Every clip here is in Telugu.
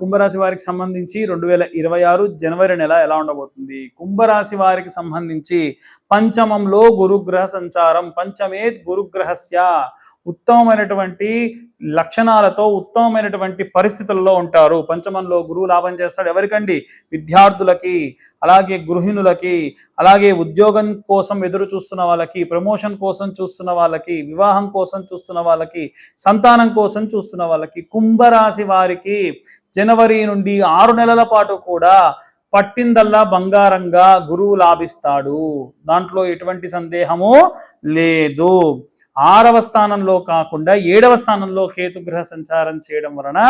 కుంభరాశి వారికి సంబంధించి రెండు వేల ఇరవై ఆరు జనవరి నెల ఎలా ఉండబోతుంది? కుంభరాశి వారికి సంబంధించి పంచమంలో గురుగ్రహ సంచారం పంచమేత్ గురుగ్రహస్య. ఉత్తమమైనటువంటి లక్షణాలతో ఉత్తమమైనటువంటి పరిస్థితుల్లో ఉంటారు. పంచమంలో గురువు లాభం చేస్తాడు ఎవరికండి? విద్యార్థులకి అలాగే గృహిణులకి అలాగే ఉద్యోగం కోసం ఎదురు చూస్తున్న వాళ్ళకి ప్రమోషన్ కోసం చూస్తున్న వాళ్ళకి వివాహం కోసం చూస్తున్న వాళ్ళకి సంతానం కోసం చూస్తున్న వాళ్ళకి కుంభరాశి వారికి జనవరి నుండి ఆరు నెలల పాటు కూడా పట్టిందల్లా బంగారంగా గురువు లాభిస్తాడు. దాంట్లో ఎటువంటి సందేహము లేదు. ఆరవ స్థానంలో కాకుండా ఏడవ స్థానంలో కేతుగ్రహ సంచారం చేయడం వలన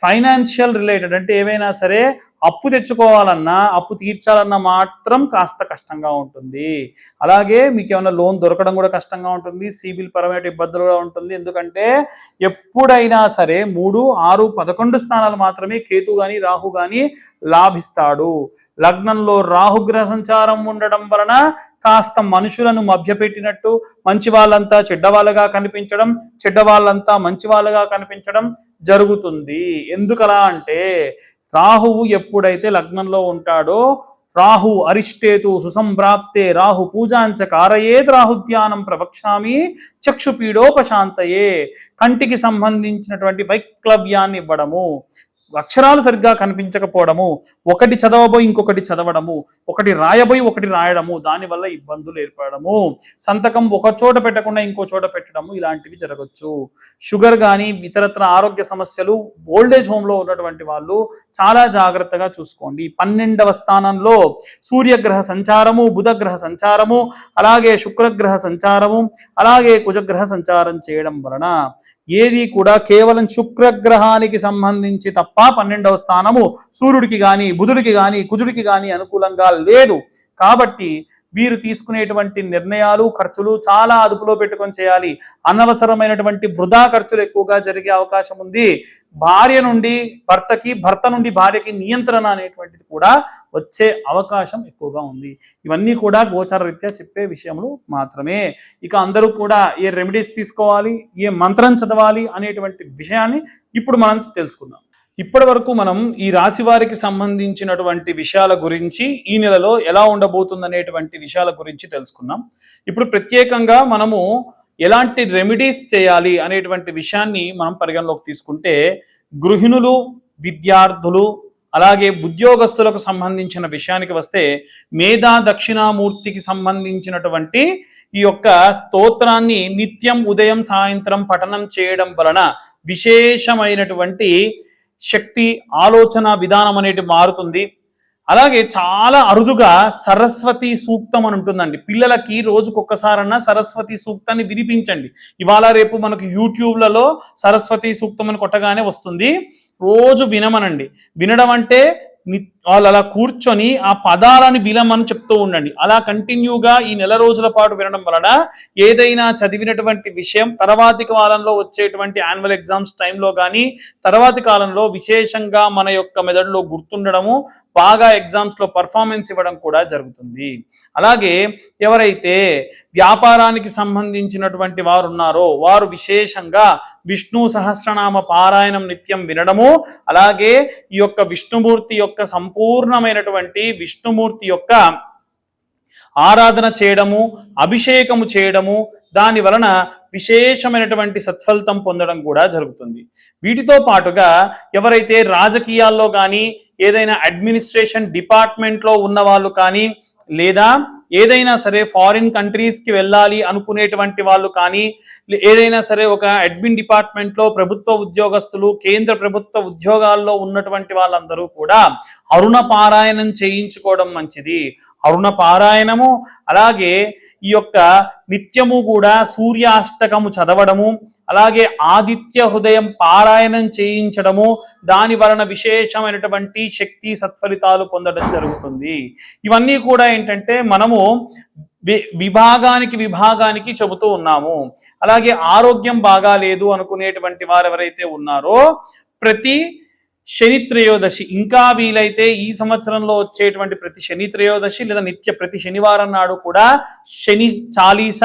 ఫైనాన్షియల్ రిలేటెడ్ అంటే ఏవైనా సరే అప్పు తెచ్చుకోవాలన్నా అప్పు తీర్చాలన్నా మాత్రం కాస్త కష్టంగా ఉంటుంది. అలాగే మీకు ఏమైనా లోన్ దొరకడం కూడా కష్టంగా ఉంటుంది. సిబిల్ పరమైన ఇబ్బందులు కూడా ఉంటుంది. ఎందుకంటే ఎప్పుడైనా సరే మూడు ఆరు పదకొండు స్థానాలు మాత్రమే కేతు కానీ రాహు కానీ లాభిస్తాడు. లగ్నంలో రాహుగ్రహ సంచారం ఉండడం వలన కాస్త మనుషులను మభ్యపెట్టినట్టు మంచి వాళ్ళంతా చెడ్డవాళ్ళగా కనిపించడం చెడ్డ వాళ్ళంతా మంచి వాళ్ళగా కనిపించడం జరుగుతుంది. ఎందుకలా అంటే రాహువు ఎప్పుడైతే లగ్నంలో ఉంటాడో రాహు అరిష్టేతు సుసంభ్రాప్తే రాహు పూజాంచ కారయేత్ రాహుధ్యానం ప్రవక్ష్యామి చక్షుపీడోపశాంతయే. కంటికి సంబంధించినటువంటి వైక్లవ్యాన్ని ఇవ్వడము. అక్షరాలు సరిగ్గా కనిపించకపోవడము ఒకటి చదవబోయి ఇంకొకటి చదవడము ఒకటి రాయబోయి ఒకటి రాయడము దానివల్ల ఇబ్బందులు ఏర్పడము. సంతకం ఒక చోట పెట్టకుండా ఇంకో చోట పెట్టడము ఇలాంటివి జరగచ్చు. షుగర్ కానీ ఇతరత్ర ఆరోగ్య సమస్యలు ఓల్డేజ్ హోమ్లో ఉన్నటువంటి వాళ్ళు చాలా జాగ్రత్తగా చూసుకోండి. పన్నెండవ స్థానంలో సూర్యగ్రహ సంచారము బుధగ్రహ సంచారము అలాగే శుక్రగ్రహ సంచారము అలాగే కుజగ్రహ సంచారం చేయడం వలన ఏది కూడా కేవలం శుక్రగ్రహానికి సంబంధించి తప్ప పన్నెండవ స్థానము సూర్యుడికి కానీ బుధుడికి కానీ కుజుడికి కానీ అనుకూలంగా లేదు. కాబట్టి వీరు తీసుకునేటువంటి నిర్ణయాలు ఖర్చులు చాలా అదుపులో పెట్టుకొని చేయాలి. అనవసరమైనటువంటి వృధా ఖర్చులు ఎక్కువగా జరిగే అవకాశం ఉంది. భార్య నుండి భర్తకి భర్త నుండి భార్యకి నియంత్రణ అనేటువంటిది కూడా వచ్చే అవకాశం ఎక్కువగా ఉంది. ఇవన్నీ కూడా గోచార రీత్యా చెప్పే విషయంలో మాత్రమే. ఇక అందరూ కూడా ఏ రెమెడీస్ తీసుకోవాలి ఏ మంత్రం చదవాలి అనేటువంటి విషయాన్ని ఇప్పుడు మనం తెలుసుకుందాం. ఇప్పటి వరకు మనం ఈ రాశి వారికి సంబంధించినటువంటి విషయాల గురించి ఈ నెలలో ఎలా ఉండబోతుంది అనేటువంటి విషయాల గురించి తెలుసుకున్నాం ఇప్పుడు ప్రత్యేకంగా మనము ఎలాంటి రెమెడీస్ చేయాలి అనేటువంటి విషయాన్ని మనం పరిగణలోకి తీసుకుంటే గృహిణులు విద్యార్థులు అలాగే ఉద్యోగస్తులకు సంబంధించిన విషయానికి వస్తే మేధా దక్షిణామూర్తికి సంబంధించినటువంటి ఈ యొక్క స్తోత్రాన్ని నిత్యం ఉదయం సాయంత్రం పఠనం చేయడం వలన విశేషమైనటువంటి శక్తి ఆలోచన విధానం అనేది మారుతుంది. అలాగే చాలా అరుదుగా సరస్వతి సూక్తం అని ఉంటుందండి. పిల్లలకి రోజుకొక్కసారన్నా సరస్వతి సూక్తాన్ని వినిపించండి. ఇవాళ రేపు మనకు యూట్యూబ్లలో సరస్వతి సూక్తం అని కొట్టగానే వస్తుంది. రోజు వినమనండి. వినడం అంటే వాళ్ళు అలా కూర్చొని ఆ పదాలని విలమని చెప్తూ ఉండండి. అలా కంటిన్యూగా ఈ నెల రోజుల పాటు వినడం వలన ఏదైనా చదివినటువంటి విషయం తర్వాతి కాలంలో వచ్చేటువంటి యాన్యువల్ ఎగ్జామ్స్ టైంలో కానీ తర్వాతి కాలంలో విశేషంగా మన యొక్క మెదడులో గుర్తుండడము బాగా ఎగ్జామ్స్లో పర్ఫార్మెన్స్ ఇవ్వడం కూడా జరుగుతుంది. అలాగే ఎవరైతే వ్యాపారానికి సంబంధించినటువంటి వారు ఉన్నారో వారు విశేషంగా విష్ణు సహస్రనామ పారాయణం నిత్యం వినడము అలాగే ఈ యొక్క విష్ణుమూర్తి యొక్క సంపూర్ణమైనటువంటి విష్ణుమూర్తి యొక్క ఆరాధన చేయడము అభిషేకము చేయడము దాని వలన విశేషమైనటువంటి సత్ఫలితం పొందడం కూడా జరుగుతుంది. వీటితో పాటుగా ఎవరైతే రాజకీయాల్లో కానీ ఏదైనా అడ్మినిస్ట్రేషన్ డిపార్ట్మెంట్లో ఉన్న వాళ్ళు కానీ లేదా ఏదైనా సరే ఫారిన్ కంట్రీస్కి వెళ్ళాలి అనుకునేటువంటి వాళ్ళు కానీ ఏదైనా సరే ఒక అడ్మిన్ డిపార్ట్మెంట్లో ప్రభుత్వ ఉద్యోగస్తులు కేంద్ర ప్రభుత్వ ఉద్యోగాల్లో ఉన్నటువంటి వాళ్ళందరూ కూడా అరుణ పారాయణం చేయించుకోవడం మంచిది. అరుణ పారాయణము అలాగే ఈ యొక్క నిత్యము కూడా సూర్యాష్టకము చదవడము అలాగే ఆదిత్య హృదయం పారాయణం చేయించడము దాని వలన విశేషమైనటువంటి శక్తి సత్ఫలితాలు పొందడం జరుగుతుంది. ఇవన్నీ కూడా ఏంటంటే మనము విభాగానికి విభాగానికి చెబుతూ ఉన్నాము. అలాగే ఆరోగ్యం బాగా లేదు అనుకునేటువంటి వారు ఎవరైతే ఉన్నారో ప్రతి శని త్రయోదశి. ఇంకా వీలైతే ఈ సంవత్సరంలో వచ్చేటువంటి ప్రతి శని త్రయోదశి లేదా నిత్య ప్రతి శనివారం నాడు కూడా శని చాలీస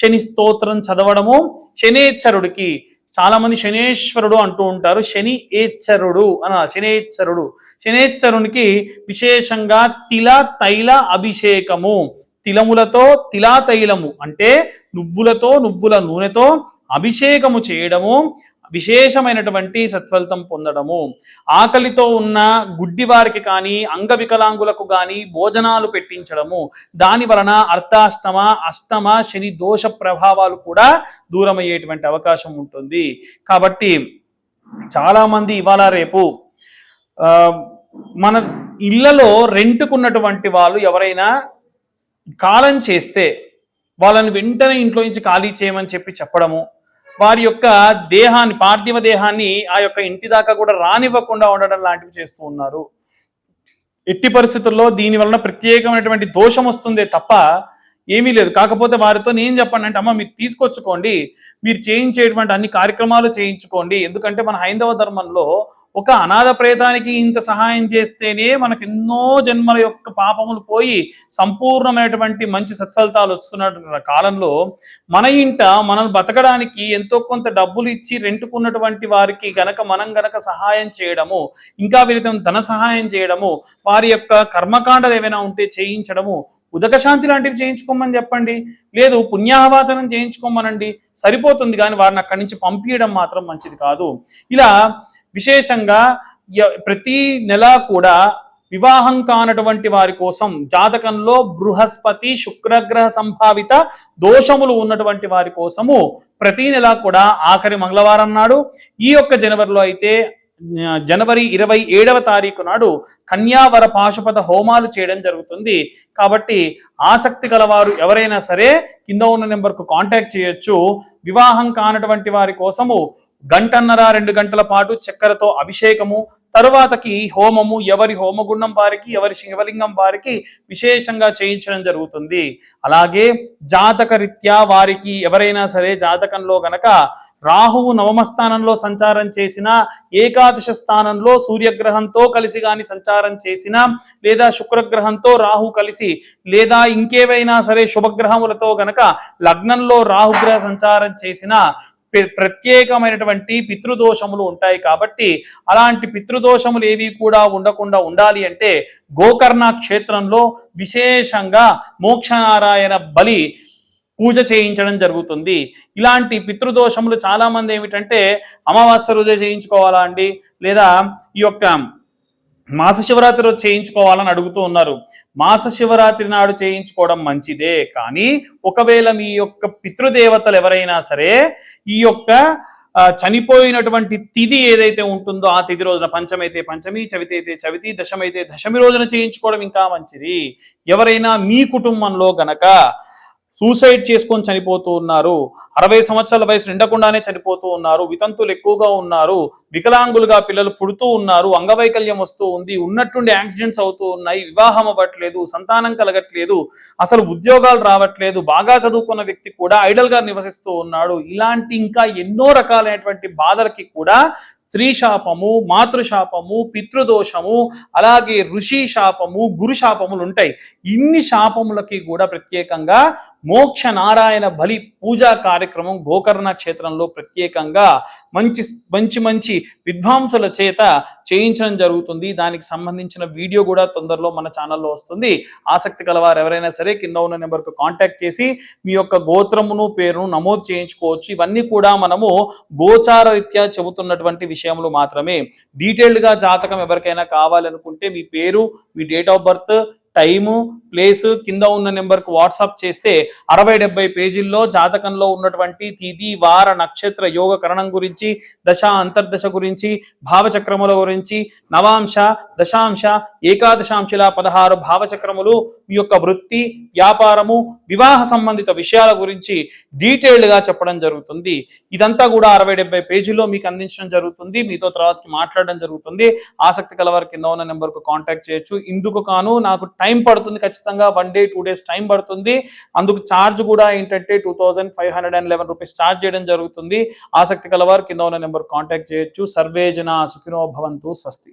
శని స్తోత్రం చదవడము శనేశ్వరుడికి చాలా మంది శనేశ్వరుడు అంటూ ఉంటారు. శని ఏచ్చరుడు అన శనేశ్వరుడు శనేశ్వరునికి విశేషంగా తిల తైల అభిషేకము. తిలములతో తిలా తైలము అంటే నువ్వులతో నువ్వుల నూనెతో అభిషేకము చేయడము విశేషమైనటువంటి సత్ఫలితం పొందడము. ఆకలితో ఉన్న గుడ్డి వారికి కానీ అంగవికలాంగులకు కానీ భోజనాలు పెట్టించడము. దాని వలన అర్థాష్టమ అష్టమ శని దోష ప్రభావాలు కూడా దూరమయ్యేటువంటి అవకాశం ఉంటుంది. కాబట్టి చాలామంది ఇవాళ రేపు మన ఇళ్ళలో రెంట్కున్నటువంటి వాళ్ళు ఎవరైనా కాలం చేస్తే వాళ్ళని వెంటనే ఇంట్లో నుంచి ఖాళీ చేయమని చెప్పి చెప్పడము. వారి యొక్క దేహాన్ని పార్థివ దేహాన్ని ఆ యొక్క ఇంటి దాకా కూడా రానివ్వకుండా ఉండడం లాంటివి చేస్తూ ఉన్నారు. ఎట్టి పరిస్థితుల్లో దీని వలన ప్రత్యేకమైనటువంటి దోషం వస్తుందే తప్ప ఏమీ లేదు. కాకపోతే వారితో నేను చెప్పండి అంటే అమ్మ మీరు తీసుకొచ్చుకోండి. మీరు చేయించేటువంటి అన్ని కార్యక్రమాలు చేయించుకోండి. ఎందుకంటే మన హైందవ ధర్మంలో ఒక అనాథ ప్రేతానికి ఇంత సహాయం చేస్తేనే మనకు ఎన్నో జన్మల యొక్క పాపములు పోయి సంపూర్ణమైనటువంటి మంచి సత్ఫలితాలు వస్తున్న కాలంలో మన ఇంట మనం బతకడానికి ఎంతో కొంత డబ్బులు ఇచ్చి రెంటుకున్నటువంటి వారికి గనక మనం గనక సహాయం చేయడము ఇంకా వీరితో ధన సహాయం చేయడము వారి యొక్క కర్మకాండలు ఏమైనా ఉంటే చేయించడము ఉదకశాంతి లాంటివి చేయించుకోమని చెప్పండి లేదు పుణ్యాహవాచనం చేయించుకోమనండి సరిపోతుంది కానీ వారిని అక్కడి నుంచి పంపించడం మాత్రం మంచిది కాదు. ఇలా విశేషంగా ప్రతి నెల కూడా వివాహం కానటువంటి వారి కోసం జాతకంలో బృహస్పతి శుక్రగ్రహ సంభావిత దోషములు ఉన్నటువంటి వారి కోసము ప్రతి నెల కూడా ఆఖరి మంగళవారం నాడు ఈ యొక్క జనవరిలో అయితే జనవరి ఇరవై ఏడవ తారీఖు నాడు కన్యావర పాశుపత హోమాలు చేయడం జరుగుతుంది. కాబట్టి ఆసక్తి గలవారు ఎవరైనా సరే కింద ఉన్న నెంబర్కు కాంటాక్ట్ చేయొచ్చు. వివాహం కానటువంటి వారి కోసము గంటన్నర రెండు గంటల పాటు చక్కెరతో అభిషేకము తరువాతకి హోమము ఎవరి హోమగుండం వారికి ఎవరి శివలింగం వారికి విశేషంగా చేయించడం జరుగుతుంది. అలాగే జాతక రీత్యా వారికి ఎవరైనా సరే జాతకంలో గనక రాహువు నవమ స్థానంలో సంచారం చేసిన ఏకాదశ స్థానంలో సూర్యగ్రహంతో కలిసి గాని సంచారం చేసిన లేదా శుక్రగ్రహంతో రాహు కలిసి లేదా ఇంకేవైనా సరే శుభగ్రహములతో గనక లగ్నంలో రాహుగ్రహ సంచారం చేసిన ప్రత్యేకమైనటువంటి పితృదోషములు ఉంటాయి కాబట్టి అలాంటి పితృదోషములు ఏవి కూడా ఉండకుండా ఉండాలి అంటే గోకర్ణ క్షేత్రంలో విశేషంగా మోక్షనారాయణ బలి పూజ చేయించడం జరుగుతుంది. ఇలాంటి పితృదోషములు చాలా మంది ఏమిటంటే అమావాస్య రోజే చేయించుకోవాలా అండి? లేదా ఈ యొక్క మాస శివరాత్రి రోజు చేయించుకోవాలని అడుగుతూ ఉన్నారు. మాస శివరాత్రి నాడు చేయించుకోవడం మంచిదే కానీ ఒకవేళ మీ యొక్క పితృదేవతలు ఎవరైనా సరే ఈ యొక్క చనిపోయినటువంటి తిథి ఏదైతే ఉంటుందో ఆ తిథి రోజున పంచమైతే పంచమి చవితి అయితే చవితి దశమైతే దశమి రోజున చేయించుకోవడం ఇంకా మంచిది. ఎవరైనా మీ కుటుంబంలో గనక సూసైడ్ చేసుకొని చనిపోతూ ఉన్నారు. అరవై సంవత్సరాల వయసు నిండకుండానే చనిపోతూ ఉన్నారు. వితంతులు ఎక్కువగా ఉన్నారు. వికలాంగులుగా పిల్లలు పుడుతూ ఉన్నారు. అంగవైకల్యం వస్తూ ఉంది. ఉన్నట్టుండి యాక్సిడెంట్స్ అవుతూ ఉన్నాయి. వివాహం అవ్వట్లేదు. సంతానం కలగట్లేదు. అసలు ఉద్యోగాలు రావట్లేదు. బాగా చదువుకున్న వ్యక్తి కూడా ఐడల్గా నివసిస్తూ ఉన్నాడు. ఇలాంటి ఇంకా ఎన్నో రకాలైనటువంటి బాధలకి కూడా స్త్రీ శాపము మాతృశాపము పితృదోషము అలాగే ఋషి శాపము గురు శాపములు ఉంటాయి. ఇన్ని శాపములకి కూడా ప్రత్యేకంగా మోక్ష నారాయణ బలి పూజా కార్యక్రమం గోకర్ణ క్షేత్రంలో ప్రత్యేకంగా మంచి మంచి మంచి విద్వాంసుల చేత చేయించడం జరుగుతుంది. దానికి సంబంధించిన వీడియో కూడా తొందరలో మన ఛానల్లో వస్తుంది. ఆసక్తి కలవారు ఎవరైనా సరే కింద ఉన్న నెంబర్కు కాంటాక్ట్ చేసి మీ యొక్క గోత్రమును పేరును నమోదు చేయించుకోవచ్చు. ఇవన్నీ కూడా మనము గోచార రీత్యా చెబుతున్నటువంటి విషయంలో మాత్రమే. డీటెయిల్డ్గా జాతకం ఎవరికైనా కావాలనుకుంటే మీ పేరు మీ date of birth time place కింద ఉన్న నెంబర్కు వాట్సాప్ చేస్తే అరవై డెబ్బై పేజీల్లో జాతకంలో ఉన్నటువంటి తిథి వార నక్షత్ర యోగ కరణం గురించి దశ అంతర్దశ గురించి భావచక్రముల గురించి నవాంశ దశాంశ ఏకాదశాంశల పదహారు భావచక్రములు మీ యొక్క వృత్తి వ్యాపారము వివాహ సంబంధిత విషయాల గురించి డీటెయిల్డ్గా చెప్పడం జరుగుతుంది. ఇదంతా కూడా అరవై డెబ్బై పేజీలో మీకు అందించడం జరుగుతుంది. మీతో తర్వాతకి మాట్లాడడం జరుగుతుంది. ఆసక్తి కలవారు కింద ఉన్న నెంబర్కు కాంటాక్ట్ చేయొచ్చు. ఇందుకు కాను నాకు టైం పడుతుంది ఖచ్చితంగా. One day two days time పడుతుంది. అందుకు ఛార్జ్ కూడా ఏంటంటే two thousand five hundred and eleven rupees charge చేయడం జరుగుతుంది. ఆసక్తి కలవారు కింద ఉన్న నెంబర్ కాంటాక్ట్ చేయొచ్చు. సర్వే జన సుఖినో భవంతు స్వస్తి.